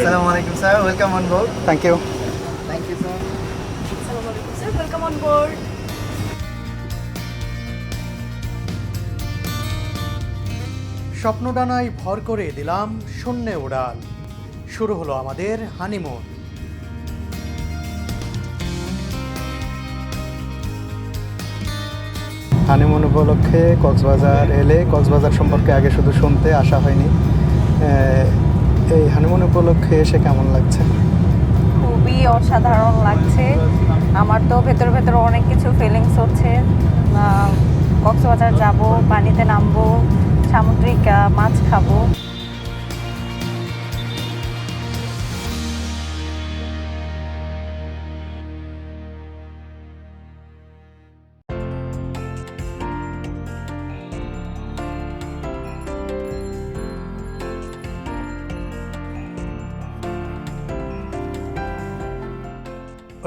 Assalamu alaikum, sir. Welcome on board. Thank you Thank you, sir. Assalamualaikum sir, welcome on board. স্বপ্নডানায় ভর করে দিলাম শূন্যে উড়াল শুরু হলো আমাদের হানিমুন হানিমুন উপলক্ষে কক্সবাজার এলে কক্সবাজার সম্পর্কে আগে শুধু শুনতে আসা হয়নি এই হানিমুন উপলক্ষে এসে কেমন লাগছে? খুবই অসাধারণ লাগছে। আমার তো ভেতর ভেতর অনেক কিছু ফিলিংস হচ্ছে। কক্সবাজার যাব, পানিতে নামবো, সামুদ্রিক মাছ খাব।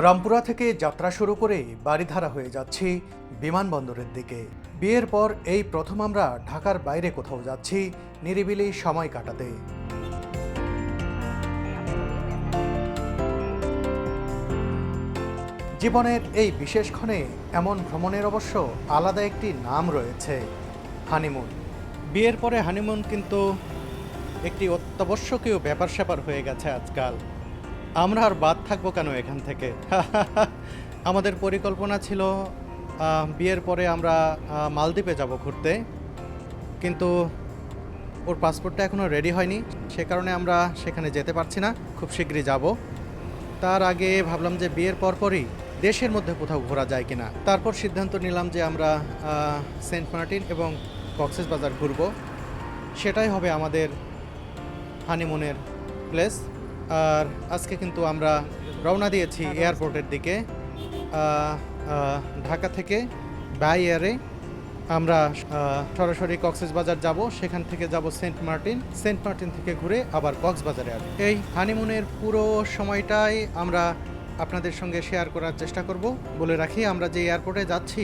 রামপুরা থেকে যাত্রা শুরু করে বাড়িধারা হয়ে যাচ্ছি বিমানবন্দরের দিকে। বিয়ের পর এই প্রথম আমরা ঢাকার বাইরে কোথাও যাচ্ছি, নিরিবিলি সময় কাটাতে। জীবনের এই বিশেষ ক্ষণে এমন ভ্রমণের অবশ্য আলাদা একটি নাম রয়েছে, হানিমুন। বিয়ের পরে হানিমুন কিন্তু একটি অত্যাবশ্যকীয় ব্যাপার স্যাপার হয়ে গেছে আজকাল। আমরা আর বাদ থাকব কেন এখান থেকে? আমাদের পরিকল্পনা ছিল বিয়ের পরে আমরা মালদ্বীপে যাব ঘুরতে। কিন্তু ওর পাসপোর্টটা এখনও রেডি হয়নি। সে কারণে আমরা সেখানে যেতে পারছি না। খুব শীঘ্রই যাব। তার আগে ভাবলাম যে বিয়ের পরপরই দেশের মধ্যে কোথাও ঘোরা যায় কিনা। তারপর সিদ্ধান্ত নিলাম যে আমরা সেন্ট মার্টিন এবং কক্সেস বাজার ঘুরব। সেটাই হবে আমাদের হানিমুনের প্লেস আর আজকে কিন্তু আমরা রওনা দিয়েছি এয়ারপোর্টের দিকে ঢাকা থেকে বাই এয়ারে। আমরা সরাসরি কক্সেস বাজার যাব, সেখান থেকে যাব সেন্ট মার্টিন। সেন্ট মার্টিন থেকে ঘুরে আবার কক্সবাজারে আসব। এই হানিমুনের পুরো সময়টাই আমরা আপনাদের সঙ্গে শেয়ার করার চেষ্টা করব। বলে রাখি, আমরা যে এয়ারপোর্টে যাচ্ছি,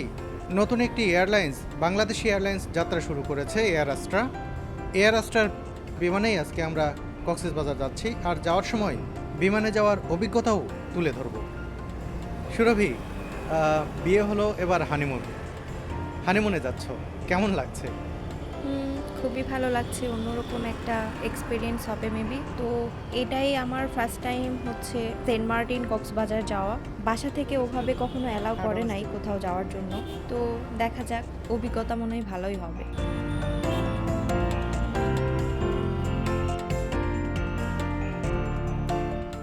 নতুন একটি এয়ারলাইন্স, বাংলাদেশি এয়ারলাইন্স যাত্রা শুরু করেছে এয়ার আস্ট্রা। এয়ার আস্ট্রার বিমানেই আজকে আমরা কক্সেস বাজার যাচ্ছি আর যাওয়ার সময় বিমানে যাওয়ার অভিজ্ঞতাও তুলে ধরব। সুরভি বিয়ে হলো এবার হানিমুন হানিমুনে যাচ্ছ। কেমন লাগছে? খুবই ভালো লাগছে। অন্যরকম একটা এক্সপিরিয়েন্স হবে মেবি তো এটাই আমার ফার্স্ট টাইম হচ্ছে সেন্ট মার্টিন কক্সবাজার যাওয়া। বাসা থেকে ওভাবে কখনো অ্যালাউ করে নাই কোথাও যাওয়ার জন্য। তো দেখা যাক, অভিজ্ঞতা মনে হয় ভালোই হবে।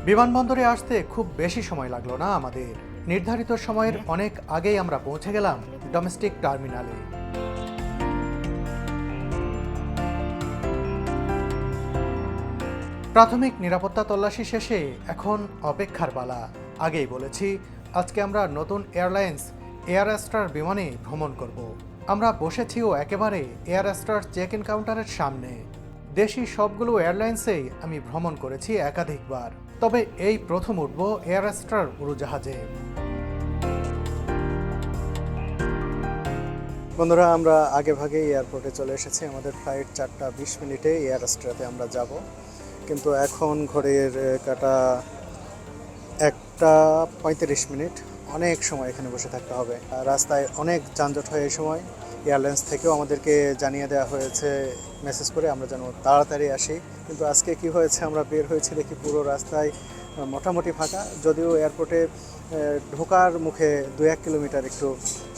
বিমানবন্দরে আসতে খুব বেশি সময় লাগল না আমাদের। নির্ধারিত সময়ের অনেক আগেই আমরা পৌঁছে গেলাম ডোমেস্টিক টার্মিনালে। প্রাথমিক নিরাপত্তা তল্লাশি শেষে এখন অপেক্ষার পালা। আগেই বলেছি, আজকে আমরা নতুন এয়ারলাইন্স এয়ার অ্যাস্ট্রার বিমানে ভ্রমণ করব। আমরা বসেছিও একেবারে এয়ার অ্যাস্ট্রার চেক ইন কাউন্টারের সামনে। দেশি সবগুলো এয়ারলাইন্সেই আমি ভ্রমণ করেছি একাধিকবার। তবে এই প্রথম উঠব এয়ার অ্যাস্ট্রার উড়োজাহাজে। বন্ধুরা, আমরা আগে ভাগে এয়ারপোর্টে চলে এসেছি। আমাদের ফ্লাইট চারটা বিশ মিনিটে এয়ার আমরা যাব। কিন্তু এখন ঘড়ির কাটা একটা পঁয়ত্রিশ মিনিট। অনেক সময় এখানে বসে থাকতে হবে। রাস্তায় অনেক যানজট হয় এই সময়। এয়ারলাইন্স থেকেও আমাদেরকে জানিয়ে দেওয়া হয়েছে মেসেজ করে, আমরা যেন তাড়াতাড়ি আসি। কিন্তু আজকে কি হয়েছে, আমরা বের হয়েছি দেখি পুরো রাস্তায় মোটামুটি ফাঁকা। যদিও এয়ারপোর্টে ঢোকার মুখে দু এক কিলোমিটার একটু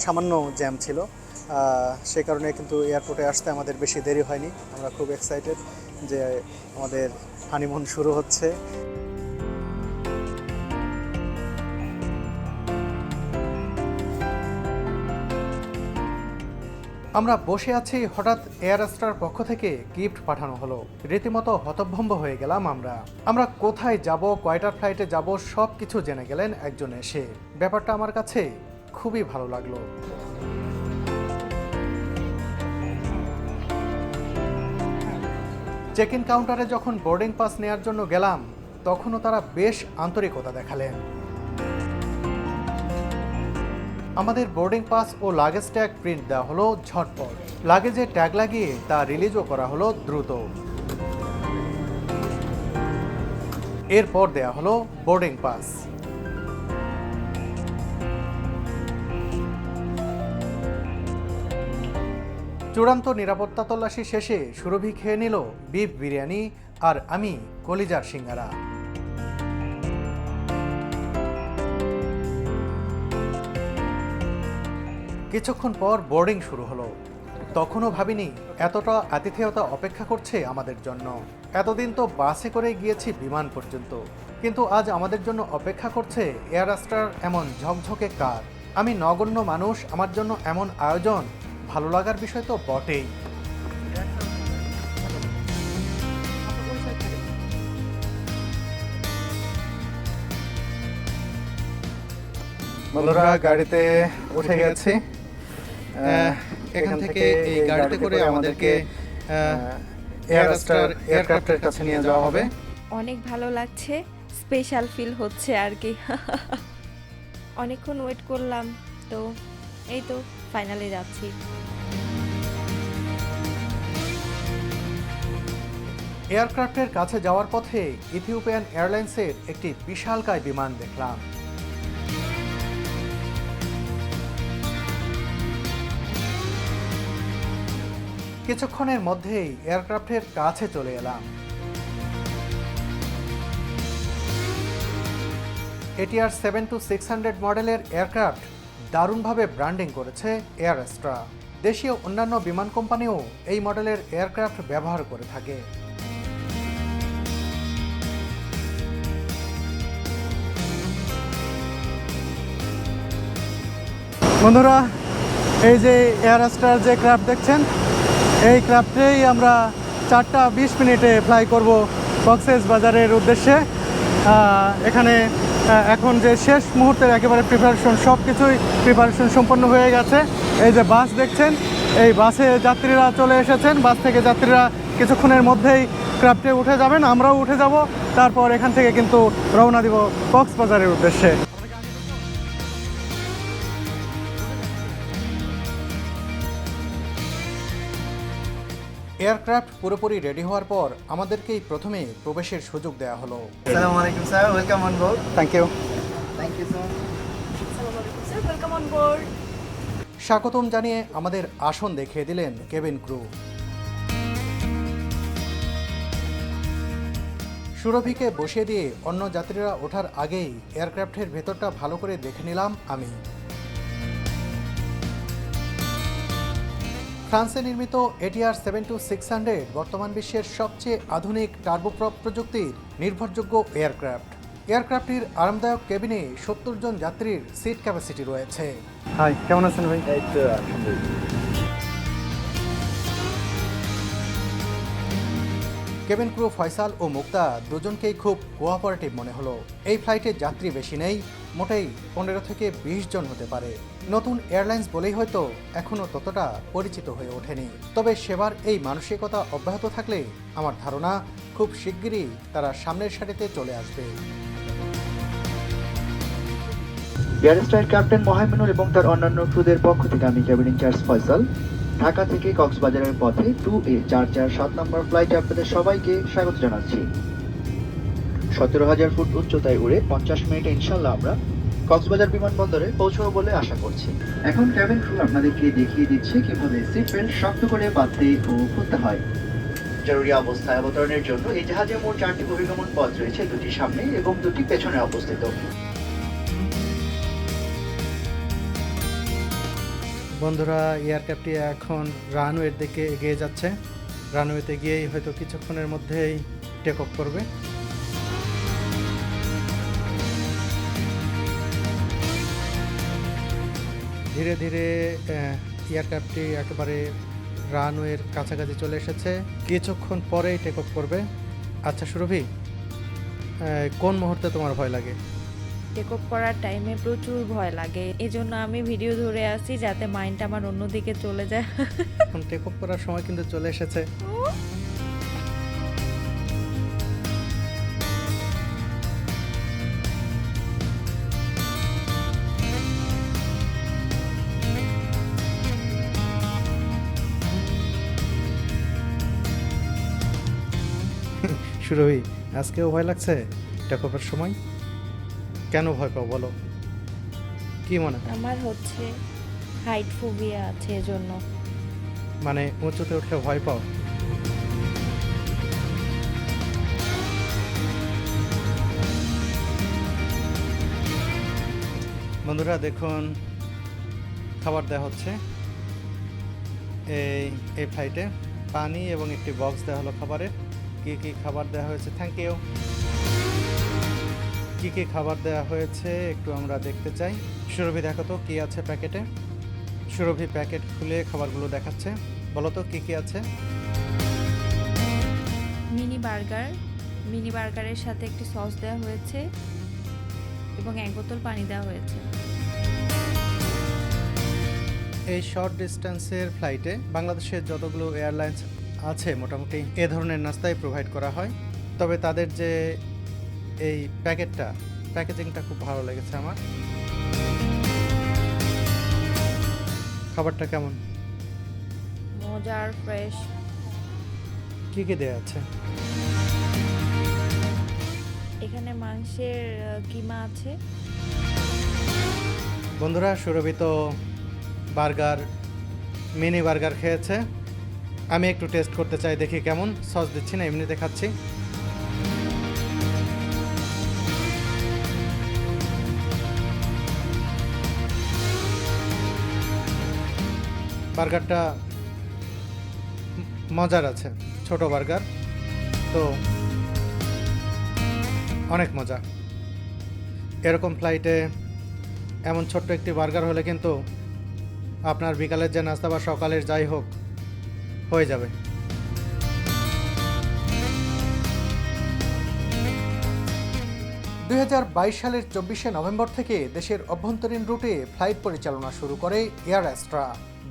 সামান্য জ্যাম ছিল। সে কারণে কিন্তু এয়ারপোর্টে আসতে আমাদের বেশি দেরি হয়নি। আমরা খুব এক্সাইটেড যে আমাদের হানিমুন শুরু হচ্ছে। আমরা বসে আছি হঠাৎ এয়ার অ্যাস্ট্রার পক্ষ থেকে গিফট পাঠানো হলো। রীতিমতো হতভম্ব হয়ে গেলাম আমরা। আমরা কোথায় যাব কয়টার ফ্লাইটে যাব সব কিছু জেনে গেলেন একজন এসে। ব্যাপারটা আমার কাছে খুবই ভালো লাগল। চেক ইন কাউন্টারে যখন বোর্ডিং পাস নেয়ার জন্য গেলাম, তখনও তারা বেশ আন্তরিকতা দেখালেন। আমাদের বোর্ডিং পাস ও লাগেজ ট্যাগ প্রিন্ট দেওয়া হলো ঝটপট। লাগেজে ট্যাগ লাগিয়ে তা রিলিজও করা হলো দ্রুত। এরপর দেয়া হলো বোর্ডিং পাস চূড়ান্ত নিরাপত্তা তল্লাশি শেষে সুরভি খেয়ে নিল বিফ বিরিয়ানি আর আমি কলিজার সিঙ্গারা। কিছুক্ষণ পর বোর্ডিং শুরু হলো। তখনও ভাবিনি এতটা আতিথেয়তা অপেক্ষা করছে আমাদের জন্য। এতদিন তো বাসে করে গিয়েছি বিমান পর্যন্ত, কিন্তু আজ আমাদের জন্য অপেক্ষা করছে এয়ার আস্টার এমন ঝকঝকে কার। আমি নগণ্য মানুষ, আমার জন্য এমন আয়োজন, ভালো লাগার বিষয় তো বটেই। বন্ধুরা, গাড়িতে উঠে গেছি। এখান থেকে এই গাড়িতে করে আমাদেরকে এয়ার স্টার এয়ারক্রাফটের কাছে নিয়ে যাওয়া হবে। অনেক ভালো লাগছে স্পেশাল ফিল হচ্ছে আর কি। অনেকক্ষণ ওয়েট করলাম তো এই তো ফাইনালে যাচ্ছি। এয়ারক্রাফটের কাছে যাওয়ার পথে ইথিওপিয়ান এয়ারলাইন্সের একটি বিশালকায় বিমান দেখলাম। কিছুক্ষণের মধ্যেই এয়ারক্রাফটের কাছে চলে এলাম। ATR seven two six hundred মডেলের এয়ারক্রাফট দারুণভাবে ব্র্যান্ডিং করেছে এয়ার এস্ট্রা দেশীয় অন্যান্য বিমান কোম্পানিও এই মডেলের এয়ারক্রাফট ব্যবহার করে থাকে। বন্ধুরা, এই যে এয়ার স্টার যে ক্রাফট দেখছেন এই ক্রাফটেই আমরা চারটা বিশ মিনিটে ফ্লাই করব কক্সেস বাজারের উদ্দেশ্যে। এখানে এখন যে শেষ মুহূর্তের একেবারে প্রিপারেশন সব কিছুই প্রিপারেশন সম্পন্ন হয়ে গেছে। এই যে বাস দেখছেন, এই বাসে যাত্রীরা চলে এসেছেন। বাস থেকে যাত্রীরা কিছুক্ষণের মধ্যেই ক্রাফটে উঠে যাবেন। আমরাও উঠে যাব। তারপর এখান থেকে কিন্তু রওনা দিব কক্সবাজারের উদ্দেশ্যে। এয়ারক্রাফট পুরোপুরি রেডি হওয়ার পর আমাদেরকেই প্রথমে প্রবেশের সুযোগ দেওয়া হলো Assalamu alaikum, sir. Welcome on board. Thank you Thank you, sir. স্বাগতম জানিয়ে আমাদের আসন দেখিয়ে দিলেন কেবিন ক্রু সুরভিকে বসিয়ে দিয়ে অন্য যাত্রীরা ওঠার আগেই এয়ারক্রাফটের ভেতরটা ভালো করে দেখে নিলাম আমি ফ্রান্সে নির্মিত ATR seven two six hundred বর্তমান বিশ্বের সবচেয়ে আধুনিক টার্বোপ্রপ প্রযুক্তির নির্ভরযোগ্য এয়ারক্রাফট। এয়ারক্রাফটটির আরামদায়ক কেবিনে সত্তর জন যাত্রীর সিট ক্যাপাসিটি রয়েছে। হাই কেমন আছেন ভাই? কেবিন ক্রু ফয়সাল ও মুক্তা দুজনকেই খুব কোঅপারেটিভ মনে হলো। এই ফ্লাইটে যাত্রী বেশি নেই মোটেই পনেরো থেকে বিশ জন হতে পারে। নতুন এয়ারলাইন্স বলেই হয়তো এখনও ততটা পরিচিত হয়ে ওঠেনি। তবে সেবার এই মানসিকতা অব্যাহত থাকলে আমার ধারণা খুব শিগগিরই তারা সামনের সারিতে চলে আসবে। এয়ারস্টার ক্যাপ্টেন মহামিনুল এবং তার অন্যান্য ক্রুদের পক্ষ থেকে আমি ক্যাবিন ইনচার্জ ফয়সাল। ঢাকা থেকে কক্সবাজারের পথে টু এ চার চার সাত নম্বর ফ্লাইটে আপনাদের সবাইকে স্বাগত জানাচ্ছি। সতেরো হাজার ফুট উচ্চতায় উড়ে পঞ্চাশ মিনিটে ইনশাল্লাহ আমরা কক্সবাজার বিমানবন্দরে পৌঁছবো বলে আশা করছি। এখন ক্যাবিন ক্রু আপনাদেরকে দেখিয়ে দিচ্ছে কীভাবে সিট বেল্ট শক্ত করে বাঁধতে ও খুলতে হয়। জরুরি অবস্থায় অবতরণের জন্য এই জাহাজে মোট চারটি অভিগমন পথ রয়েছে দুটি সামনে এবং দুটি পেছনে অবস্থিত। বন্ধুরা এয়ারক্রাফটটি এখন রানওয়ের দিকে এগিয়ে যাচ্ছে। রানওয়েতে গিয়েই হয়তো কিছুক্ষণের মধ্যেই টেক অফ করবে। ধীরে ধীরে এয়ারক্রাফটটি একেবারে রানওয়ের কাছাকাছি চলে এসেছে। কিছুক্ষণ পরেই টেক অফ করবে। আচ্ছা সুরভি কোন মুহূর্তে তোমার ভয় লাগে? টেক অফ করার টাইমে প্রচুর ভয় লাগে। এই জন্য আমি ভিডিও ধরে আসি যাতে মাইন্ডটা আমার অন্যদিকে চলে যায়। এখন টেক অফ করার সময় কিন্তু চলে এসেছে। সুরভি আজকেও ভয় লাগছে? টেক অফের সময়? কেন ভয় পাও বলো? কি মনে? হয় আমার হচ্ছে হাইট ফোবিয়া আছে এজন্য। মানে উঁচুতে উঠলে ভয় পাও? বন্ধুরা দেখুন খাবার দেওয়া হচ্ছে। এই এই ফ্লাইটে পানি এবং একটি বক্স দেওয়া হলো খাবারের। কি কি খাবার দেওয়া হয়েছে? থ্যাংক ইউ কি কি খাবার দেওয়া হয়েছে? একটু আমরা দেখতে চাই। সুরভি দেখো তো কী আছে প্যাকেটে? সুরভি প্যাকেট খুলে খাবারগুলো দেখাচ্ছে। বলো তো কী কী আছে? Mini burger. মিনি বার্গারের সাথে একটি সস দেওয়া হয়েছে এবং এক বোতল পানি দেওয়া হয়েছে। এই শর্ট ডিস্টেন্সের ফ্লাইটে বাংলাদেশের যতগুলো এয়ারলাইন্স আছে মোটামুটি। এ ধরনের নাস্তাই প্রোভাইড করা হয়। তবে তাদের যে এই প্যাকেটটা প্যাকেজিংটা খুব ভালো লেগেছে আমার। খাবারটা কেমন? মজার ফ্রেশ কি কি দেওয়া আছে? এখানে মাংসের কিমা আছে। বন্ধুরা সুরভি তো বার্গার মিনি বার্গার খেয়েছে। আমি একটু টেস্ট করতে চাই, দেখি কেমন সস দিচ্ছি না এমনিতে খাচ্ছি বার্গারটা মজার আছে, ছোট বার্গার, তো অনেক মজা। এরকম ফ্লাইটে এমন ছোট্ট একটি বার্গার হলে কিন্তু আপনার বিকালের যে নাস্তা বা সকালের যাই হোক হয়ে যাবে। দু হাজার বাইশ সালের চব্বিশে নভেম্বর থেকে দেশের অভ্যন্তরীণ রুটে ফ্লাইট পরিচালনা শুরু করে এয়ার অ্যাস্ট্রা।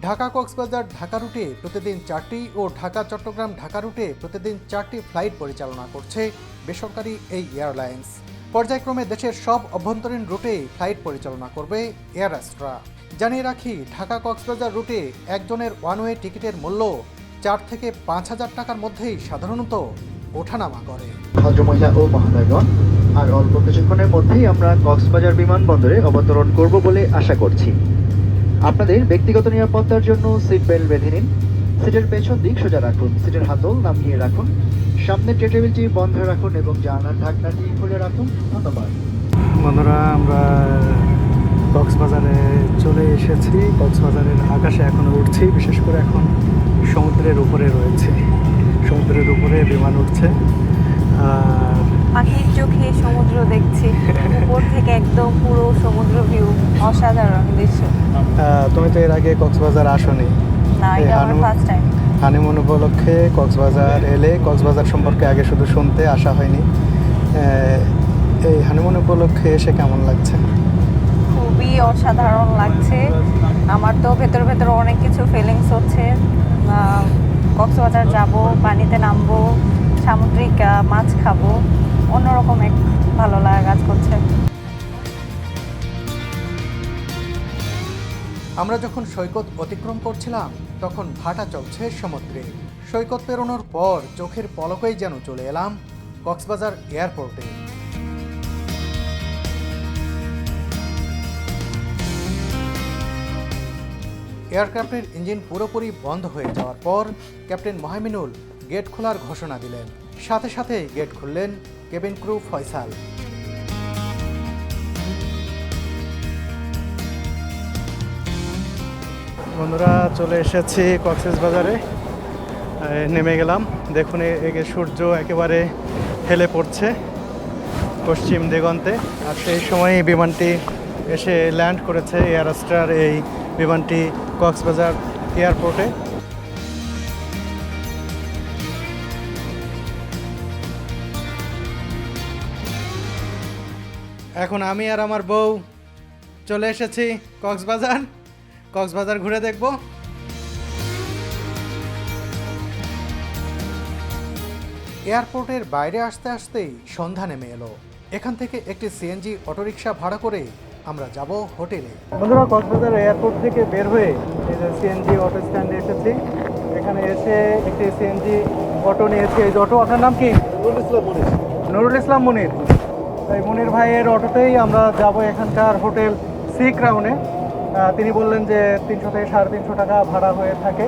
ঢাকা কক্সবাজার ঢাকা রুটে প্রতিদিন চারটি ও ঢাকা চট্টগ্রাম ঢাকা রুটে প্রতিদিন চারটি ফ্লাইট পরিচালনা করছে বেসরকারি এই এয়ারলাইন্স। পর্যায়ক্রমে দেশের সব অভ্যন্তরীণ রুটে ফ্লাইট পরিচালনা করবে এয়ার অ্যাস্ট্রা। জানিয়ে রাখি, ঢাকা কক্সবাজার রুটে একজনের ওয়ান ওয়ে টিকিটের মূল্য চার থেকে পাঁচ হাজার টাকার মধ্যেই সাধারণত ওঠানামা করে। ভদ্রমহিলা ও মহোদয়গণ আর অল্প কিছুক্ষণের মধ্যেই আমরা কক্সবাজার বিমানবন্দরে অবতরণ করব বলে আশা করছি। আপনাদের ব্যক্তিগত নিরাপত্তার জন্য সিট বেল্ট বেঁধে নিন। সিটের পেছন দিক সোজা রাখুন। সিটের হাতল নামিয়ে রাখুন। সামনের টেবিলটি বন্ধ রাখুন এবং জানালার ঢাকনাটি খুলে রাখুন। ধন্যবাদ। বন্ধুরা আমরা কক্সবাজারে চলে এসেছি। কক্সবাজারের আকাশে এখন উঠছি। বিশেষ করে এখন সমুদ্রের উপরে রয়েছে। সমুদ্রের উপরে বিমান উঠছে। আর পাখির চোখে সমুদ্র দেখছি। উপর থেকে একদম পুরো সমুদ্র ভিউ অসাধারণ দৃশ্য। তুমি তো এর আগে কক্সবাজার আসনি। না এটা আমার ফার্স্ট টাইম হানিমুন উপলক্ষে কক্সবাজার এলে কক্সবাজার সম্পর্কে আগে শুধু শুনতে আসা হয়নি। এই হানিমুন উপলক্ষে এসে কেমন লাগছে? অসাধারণ লাগছে। আমার তো ভেতর ভেতর অনেক কিছু ফিলিংস হচ্ছে। কক্সবাজার যাব, পানিতে নামবো, সামুদ্রিক মাছ খাব। অন্যরকম এক ভালো লাগা কাজ করছে। আমরা যখন সৈকত অতিক্রম করছিলাম, তখন ভাটা চলছে সমুদ্রে। সৈকত পেরোনোর পর চোখের পলকেই যেন চলে এলাম কক্সবাজার এয়ারপোর্টে। এয়ারক্রাফটের ইঞ্জিন পুরোপুরি বন্ধ হয়ে যাওয়ার পর ক্যাপ্টেন মহামিনুল গেট খোলার ঘোষণা দিলেন। সাথে সাথে গেট খুললেন কেবিন ক্রু ফয়সাল। বন্ধুরা, চলে এসেছি বাজারে। নেমে গেলাম। দেখুন এগে সূর্য একেবারে হেলে পড়ছে পশ্চিম দিগন্তে। আর সেই সময় বিমানটি এসে ল্যান্ড করেছে এয়ারস্টার এই বিমানটি কক্সবাজার এয়ারপোর্টে। এখন আমি আর আমার বউ চলে এসেছি কক্সবাজার। কক্সবাজার ঘুরে দেখব। এয়ারপোর্টের বাইরে আসতে আসতেই সন্ধ্যা নেমে এলো। এখান থেকে একটি সিএনজি অটোরিকশা ভাড়া করে আমরা যাব হোটেলে। বন্ধুরা কক্সবাজার এয়ারপোর্ট থেকে বের হয়ে এই যে সিএনজি অটো স্ট্যান্ডে এসেছি। এখানে এসে একটি সিএনজি অটো নিয়েছি। এই যে অটো আপনার নাম কি? নুরুল ইসলাম মুনির। এই মনির। ভাইয়ের অটোতেই আমরা যাব এখানকার হোটেল সি ক্রাউনে তিনি বললেন যে তিনশো থেকে সাড়ে তিনশো টাকা ভাড়া হয়ে থাকে।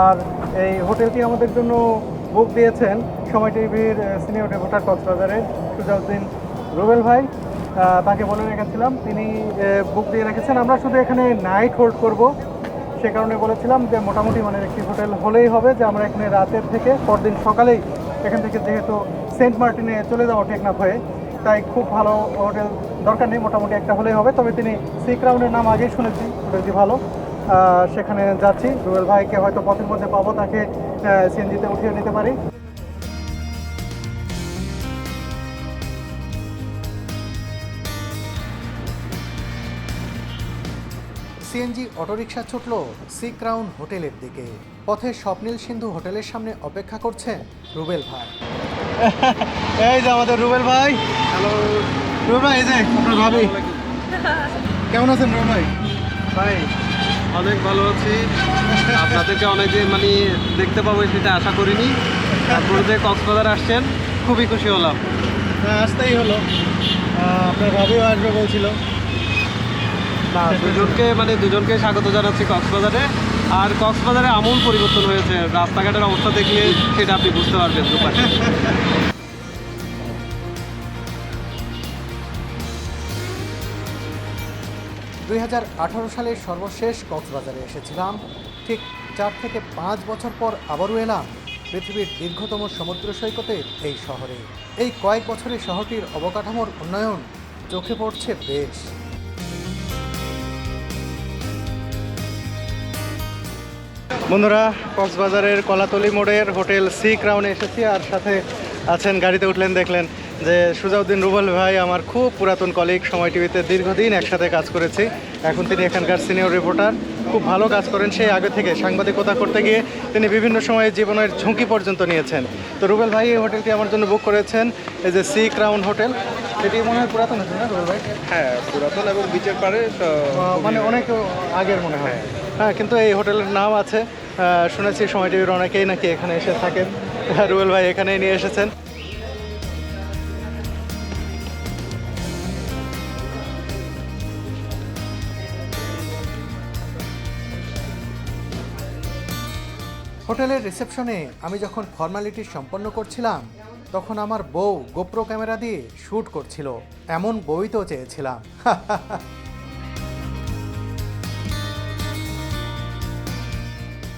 আর এই হোটেলটি আমাদের জন্য বুক দিয়েছেন। সময় টিভির সিনিয়র রিপোর্টার কক্সবাজারের সুজাউদ্দিন রুবেল ভাই। তাকে বলে রেখেছিলাম। তিনি বুক দিয়ে রেখেছেন। আমরা শুধু এখানে নাইট হোল্ড করব। সে কারণে বলেছিলাম যে মোটামুটি মানে একটি হোটেল হলেই হবে, যে আমরা এখানে রাতের থেকে পরদিন সকালেই এখান থেকে যেহেতু সেন্ট মার্টিনে চলে যাব টেকনাফ হয়ে, তাই খুব ভালো হোটেল দরকার নেই, মোটামুটি একটা হলেই হবে। তবে তিনি সি ক্রাউনের নাম আগেই শুনেছি হোটেলটি ভালো। সেখানে যাচ্ছি। রুবেল ভাইকে হয়তো পথের মধ্যে পাবো, তাকে সিএনজিতে উঠিয়ে নিতে পারি। সিএনজি অটোরিকশা ছুটল সি ক্রাউন হোটেলের দিকে। পথে স্বপ্নীল সিন্ধু হোটেলের সামনে অপেক্ষা করছেন রুবেল ভাই। এই যে আমাদের রুবেল ভাই। হ্যালো। রুবেল ভাই এই যে আপনার ভাবি। কেমন আছেন রুবেল ভাই? ভাই অনেক ভালো আছি। আপনাদেরকে অনেক যে মানে দেখতে পাবো সেটা আশা করিনি। তারপরে যে কক্সবাজার আসছেন খুবই খুশি হলাম। হ্যাঁ আসতেই হলো। আপনার ভাবিও আসবে বলছিল। না দুজনকে মানে দুজনকে স্বাগত জানাচ্ছি কক্সবাজারে। আর কক্সবাজারে আমূল পরিবর্তন হয়েছে। রাস্তাঘাটের অবস্থা দেখলে সেটা আপনি বুঝতে পারবেন দুপাশে দুই সালে সর্বশেষ কক্সবাজারে এসেছিলাম। ঠিক চার থেকে পাঁচ বছর পর আবারও এলাম পৃথিবীর দীর্ঘতম সমুদ্র সৈকতে এই শহরে। এই কয়েক বছরে শহরটির অবকাঠামোর উন্নয়ন চোখে পড়ছে বেশ। বন্ধুরা, কক্সবাজারের কলাতলি মোড়ের হোটেল সি ক্রাউনে এসেছি আর সাথে আছেন, গাড়িতে উঠলেন, দেখলেন যে সুজাউদ্দিন রুবেল ভাই, আমার খুব পুরাতন কলিগ সময় টিভিতে দীর্ঘদিন একসাথে কাজ করেছি। এখন তিনি এখানকার সিনিয়র রিপোর্টার খুব ভালো কাজ করেন সেই আগে থেকে, সাংবাদিকতা করতে গিয়ে তিনি বিভিন্ন সময়ে জীবনের ঝুঁকি পর্যন্ত নিয়েছেন। তো রুবেল ভাই, এই হোটেলটি আমার জন্য বুক করেছেন, এই যে সি ক্রাউন হোটেল। এটি মনে হয় পুরাতন হোটেল না রুবেল ভাই? হ্যাঁ পুরাতন এবং বিচের পারে মানে অনেক আগের মনে হয়। হ্যাঁ কিন্তু এই হোটেলের নাম আছে। শুনেছি সময় টিভির অনেকেই নাকি এখানে এসে থাকেন। রুবেল ভাই এখানেই নিয়ে এসেছেন। হোটেলের রিসেপশনে আমি যখন ফর্মালিটি সম্পন্ন করছিলাম তখন আমার বউ গোপ্রো ক্যামেরা দিয়ে শ্যুট করছিল। এমন বই তো চেয়েছিলাম।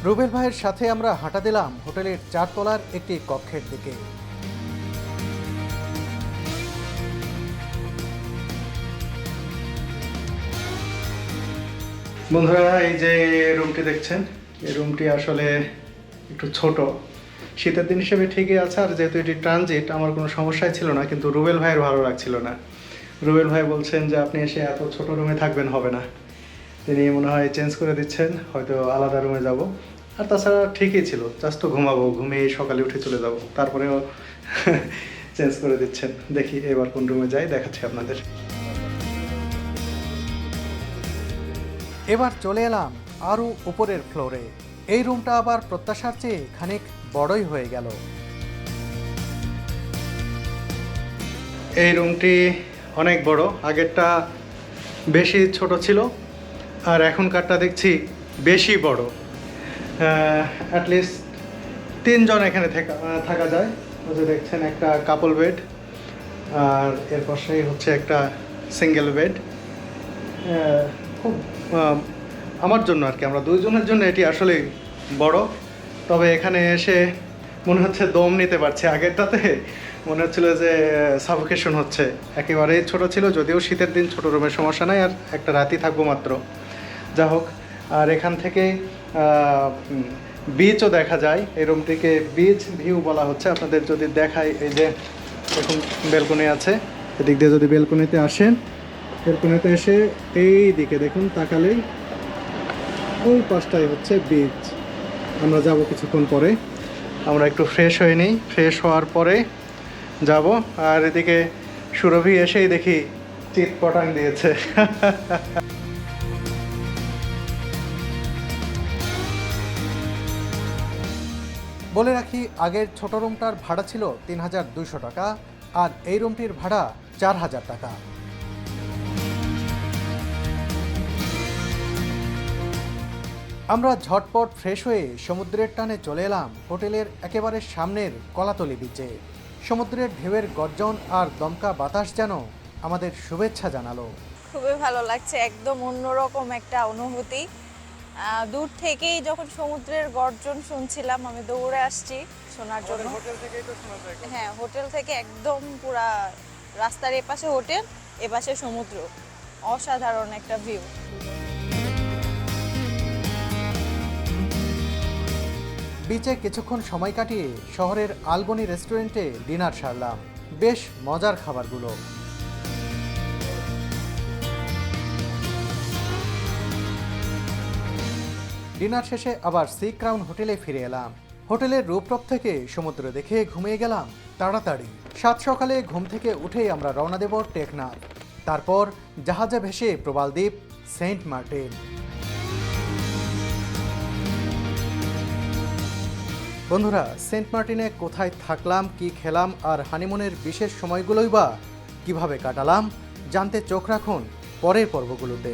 রুবেল ভাইয়ের সাথে আমরা হাঁটা দিলাম হোটেলের চারতলার একটি কক্ষের দিকে। বন্ধুরা, এই যে রুমটি দেখছেন, এই রুমটি আসলে একটু ছোট। শীতের দিন হিসেবে ঠিকই আছে, আর যেহেতু এটি ট্রানজিট আমার কোনো সমস্যাই ছিল না, কিন্তু রুবেল ভাইয়ের ভালো লাগছিল না। রুবেল ভাই বলছেন যে, আপনি এসে এত ছোট রুমে থাকবেন, হবে না। তিনি মনে হয় চেঞ্জ করে দিচ্ছেন, হয়তো আলাদা রুমে যাব। আর তাছাড়া ঠিকই ছিল জাস্ট তো ঘুমাবো, ঘুমিয়ে সকালে উঠে চলে যাব। তারপরেও চেঞ্জ করে দিচ্ছেন। দেখি এবার কোন রুমে যাই, দেখাচ্ছি আপনাদের। এবার চলে এলাম আরও উপরের ফ্লোরে এই রুমটা আবার প্রত্যাশার চেয়ে খানিক বড়ই হয়ে গেল। এই রুমটি অনেক বড়, আগেরটা বেশি ছোট ছিল, আর এখনকারটা দেখছি বেশি বড়। অ্যাটলিস্ট তিনজন এখানে থাকা থাকা যায়। ওই যে দেখছেন একটা কাপল বেড আর এর পাশেই হচ্ছে একটা সিঙ্গেল বেড খুব আমার জন্য আর কি, আমরা দুইজনের জন্য এটি আসলে বড়। তবে এখানে এসে মনে হচ্ছে দম নিতে পারছি। আগেরটাতে মনে হচ্ছিল যে সাফোকেশন হচ্ছে। একেবারেই ছোট ছিল, যদিও শীতের দিন ছোট রুমের সমস্যা নাই, আর একটা রাতই থাকব মাত্র। যা হোক, আর এখান থেকে বিচও দেখা যায়। এই রুমটিকে বিচ ভিউ বলা হচ্ছে। আপনাদের যদি দেখায় এই যে এখন বেলকনি আছে। এদিক দিয়ে যদি বেলকনিতে আসেন, বেলকনিতে এসে এই দিকে দেখুন, তাকালেই ওই পাশটাই হচ্ছে বিচ আমরা যাব কিছুক্ষণ পরে। আমরা একটু ফ্রেশ হয়ে নিই। ফ্রেশ হওয়ার পরে যাব। আর এদিকে সুরভি এসেই দেখি চিত পটাং দিয়েছে। বলে রাখি, আগের ছোট রুমটার ভাড়া ছিল তিন হাজার দুইশো টাকা, আর এই রুমটির ভাড়া চার হাজার টাকা। আমরা ঝটপট ফ্রেশ হয়ে সমুদ্রের টানে চলে এলাম হোটেলের একেবারে সামনের কলাতলি বিচে সমুদ্রের ঢেউয়ের গর্জন আর দমকা বাতাস যেন আমাদের শুভেচ্ছা জানালো। খুবই ভালো লাগছে একদম অন্যরকম একটা অনুভূতি। দূর থেকেই যখন সমুদ্রের গর্জন শুনছিলাম আমি দৌড়ে আসছি শোনার জন্য। হ্যাঁ হোটেল থেকে একদম পুরা রাস্তার এপাশে হোটেল এপাশে সমুদ্র। অসাধারণ একটা ভিউ বিচে কিছুক্ষণ সময় কাটিয়ে শহরের আলবনি রেস্টুরেন্টে ডিনার সারলাম। বেশ মজার খাবারগুলো। ডিনার শেষে আবার সি ক্রাউন হোটেলে ফিরে এলাম। হোটেলের রূপটপ থেকে সমুদ্র দেখে ঘুমিয়ে গেলাম তাড়াতাড়ি। সাত সকালে ঘুম থেকে উঠেই আমরা রওনা দেব টেকনাফ। তারপর জাহাজে ভেসে প্রবালদ্বীপ সেন্ট মার্টিন। বন্ধুরা, সেন্ট মার্টিনে কোথায় থাকলাম, কি খেলাম আর হানিমুনের বিশেষ সময়গুলোই বা কীভাবে কাটালাম, জানতে চোখ রাখুন পরের পর্বগুলোতে।